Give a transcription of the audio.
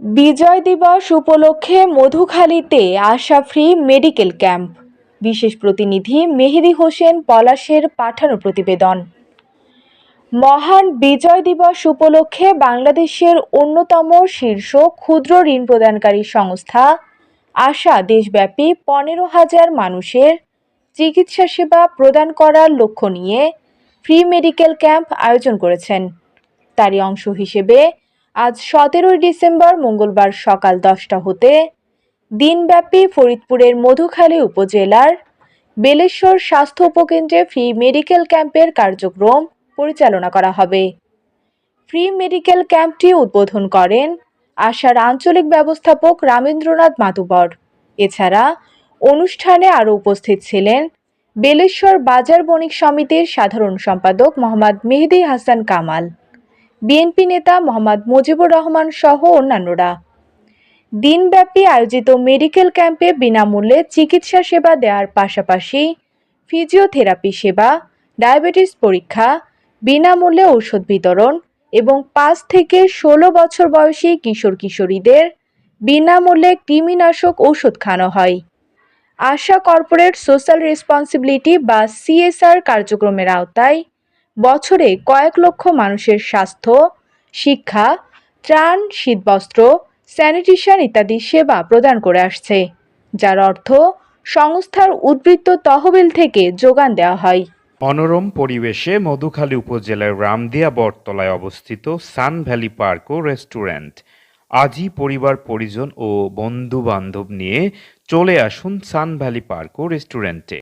বিজয় দিবস উপলক্ষে মধুখালীতে আশা ফ্রি মেডিকেল ক্যাম্প। বিশেষ প্রতিনিধি মেহেদি হোসেন পলাশের পাঠানো প্রতিবেদন। মহান বিজয় দিবস উপলক্ষে বাংলাদেশের অন্যতম শীর্ষ ক্ষুদ্র ঋণ প্রদানকারী সংস্থা আশা দেশব্যাপী পনেরো হাজার মানুষের চিকিৎসা সেবা প্রদান করার লক্ষ্য নিয়ে ফ্রি মেডিকেল ক্যাম্প আয়োজন করেছেন। তারই অংশ হিসেবে আজ সতেরোই ডিসেম্বর মঙ্গলবার সকাল দশটা হতে দিনব্যাপী ফরিদপুরের মধুখালী উপজেলার বেলেশ্বর স্বাস্থ্য উপকেন্দ্রে ফ্রি মেডিকেল ক্যাম্পের কার্যক্রম পরিচালনা করা হবে। ফ্রি মেডিকেল ক্যাম্পটি উদ্বোধন করেন আশার আঞ্চলিক ব্যবস্থাপক রামেন্দ্রনাথ মাতুবর। এছাড়া অনুষ্ঠানে আরও উপস্থিত ছিলেন বেলেশ্বর বাজার বণিক সমিতির সাধারণ সম্পাদক মোহাম্মদ মেহেদি হাসান কামাল। বিএনপি নেতা মোহাম্মদ মুজিবুর রহমান সহ অন্যান্যরা। দিনব্যাপী আয়োজিত মেডিকেল ক্যাম্পে বিনামূল্যে চিকিৎসা সেবা দেওয়ার পাশাপাশি ফিজিওথেরাপি সেবা, ডায়াবেটিস পরীক্ষা, বিনামূল্যে ঔষধ বিতরণ এবং পাঁচ থেকে ষোলো বছর বয়সী কিশোর কিশোরীদের বিনামূল্যে কৃমিনাশক ঔষধ খাওয়ানো হয়। আশা কর্পোরেট সোশ্যাল রেসপন্সিবিলিটি বা সিএসআর কার্যক্রমের আওতায় বছরে কয়েক লক্ষ মানুষের স্বাস্থ্য, শিক্ষা, ত্রাণ, শীতবস্ত্র, স্যানিটেশন ইত্যাদি সেবা প্রদান করে আসছে, যার অর্থ সংস্থার উদ্বৃত্ত তহবিল থেকে যোগান দেওয়া হয়। মনোরম পরিবেশে মধুখালী উপজেলার রামদিয়া বটতলায় অবস্থিত সান ভ্যালি পার্ক ও রেস্টুরেন্ট। আজই পরিবার, পরিজন ও বন্ধু বান্ধব নিয়ে চলে আসুন সান ভ্যালি পার্ক ও রেস্টুরেন্টে।